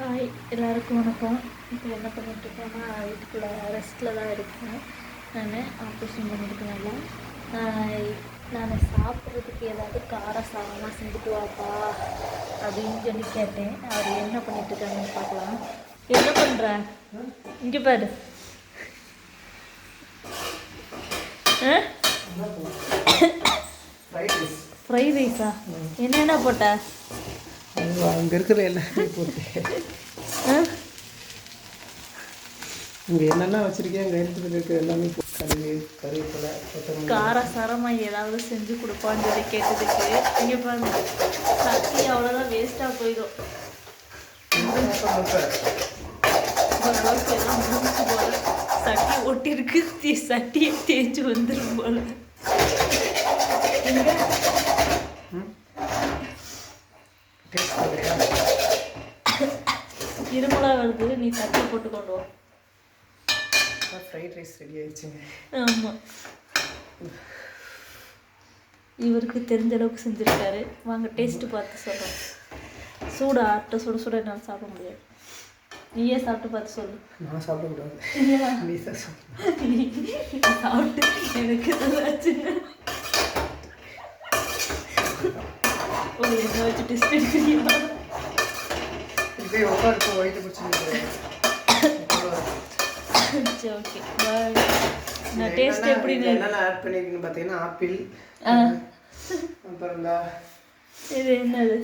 Hi எல்லாருக்கும் வணக்கம். இப்போ என்ன பண்ணிட்டு இருக்கேன்னா வீட்டுக்குள்ள ரெஸ்ட்டில் தான் இருக்கேன். நான் ஆப்ரேஷன் பண்ணியிருக்கனால நான் சாப்பிட்றதுக்கு ஏதாவது கார சாதமாக செஞ்சுட்டு வாப்பா அப்படின்னு சொல்லி கேட்டேன். அவர் என்ன பண்ணிட்டு இருக்காங்கன்னு பார்க்கலாம். என்ன பண்ணுற இங்கே பாரு. ஃப்ரைட் ரைஸா என்னென்ன போட்ட? அங்கே இருக்கிற எல்லாத்தையும் போட்டு இங்கே என்னென்ன வச்சுருக்கேன் அங்கே எடுத்துகிட்டு இருக்கிற எல்லாமே கடுகு கருவேப்பிலை கொத்தமல்லி. காரசாரமாக ஏதாவது செஞ்சு கொடுப்பான்னு சொல்லி கேட்டதுக்கு இங்கே பாருங்க சட்டி அவ்வளோதான் வேஸ்ட்டாக போயிடும். போல. சட்டி ஒட்டிருக்கு தீ சட்டியை தேய்ச்சி வந்துடும் போல. வருது நீ சட்டி போட்டு கொண்டு வா. ஃப்ரைட் ரைஸ் ரெடி ஆயிடுச்சுங்க ஆமாம் இவருக்கு தெரிஞ்ச அளவுக்கு செஞ்சுருக்காரு. வாங்க டேஸ்ட்டு பார்த்து சொல்கிறோம் சூடா ஆட்ட சுட சுட என்னால் சாப்பிட முடியாது. நீயே சாப்பிட்டு பார்த்து சொல்லு. நான் சாப்பிடக்கூடாது ஏன்? நீ சாப்பிடு சாப்பிட்டு எனக்கு ஏதாச்சுங்க ஓ என்ன வச்சு டெஸ்ட் எடுக்கிறீங்களா? இதே உட்காந்து வயிற்று பிடிச்சிருக்கு சரி ஓகே பாய் நான் டேஸ்ட் எப்படின்னு என்னென்ன ஆட் பண்ணியிருக்கேன்னு பார்த்தீங்கன்னா ஆப்பிள் அப்புறம் இந்த இது என்னது?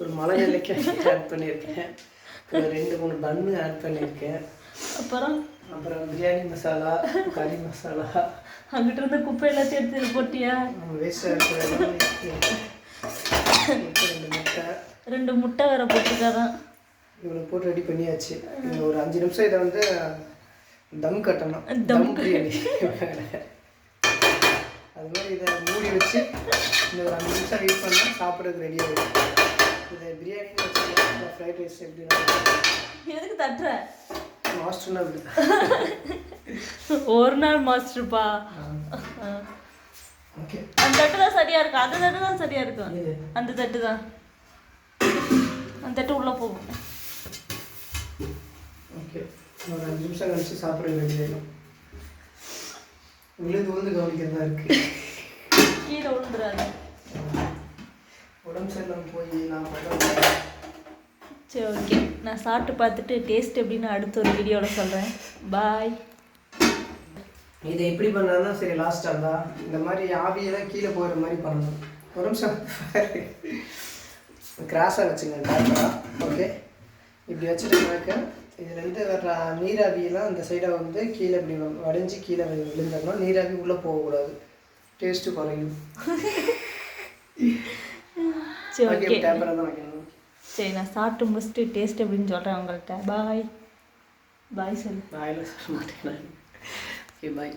ஒரு மலை நெல்லிக்காய் ஆட் பண்ணியிருக்கேன் ரெண்டு மூணு பன்னு ஆட் பண்ணியிருக்கேன் அப்புறம்? அப்புறம் பிரியாணி மசாலா கறி மசாலா. அங்கிட்ட இருந்த குப்பை எல்லாத்தையும் எடுத்து போட்டியா? வேஸ்டாக ரெண்டு முட்டை. ரெண்டு முட்டை வேற போட்டுக்காதான் இவ்வளோ போட்டு ரெடி பண்ணியாச்சு. இன்னும் ஒரு அஞ்சு நிமிஷம் இதை வந்து தம் கட்டணும். தம் பிரியாணி. அது மாதிரி இதை மூடி வச்சு இந்த ஒரு அஞ்சு நிமிஷம் வெயிட் பண்ணால் சாப்பிட்றதுக்கு ரெடி ஆகிடும் இதை பிரியாணின்னு வச்சுக்கலாம் ஃப்ரைட் ரைஸ் எப்படின்னா எதுக்கு தட்டுற? மாஸ்டர்னா அப்படி ஒரு நாள் மாஸ்டர்ப்பா. ஓகே. அந்த தட்டு தான் சரியா இருக்கும் அந்த தட்டு தான் சரியா இருக்கும் அந்த தட்டு தான். அந்த தட்டு உள்ள போகும். ஓகே ஒரு அஞ்சு நிமிஷம் கழிச்சு சாப்பிட்றது ரெடி ஆகிடும் விழுந்து விழுந்து கவனிக்கிறதா இருக்குது கீழே விழுந்துடாது உடம்பு சரியில்லாமல் போய் நான் சரி ஓகே நான் சாப்பிட்டு பார்த்துட்டு டேஸ்ட் எப்படின்னு அடுத்த ஒரு வீடியோவில் சொல்கிறேன் பாய் இதை எப்படி பண்ணாலும் சரி லாஸ்ட்டாக தான் இந்த மாதிரி ஆவியெல்லாம் கீழே போகிற மாதிரி பண்ணணும். ஒரு நிமிஷம் கிராஸாக வச்சுங்க ஓகே இப்படி வச்சுட்டோம்னாக்க இதுலேருந்து வர்ற நீராவியெல்லாம் அந்த சைடாக வந்து கீழே இப்படி வடிஞ்சு கீழே வி- விழுந்துடணும். நீராவி உள்ளே போகக்கூடாது. டேஸ்ட்டு குறையும். சரி சரி நான் சாப்பிட்டு முடிச்சுட்டு டேஸ்ட் எப்படின்னு சொல்கிறேன் உங்கள்கிட்ட பாய் பாய் சொல்லு. வாயில் சொல்ல மாட்டேன் ஓகே பாய்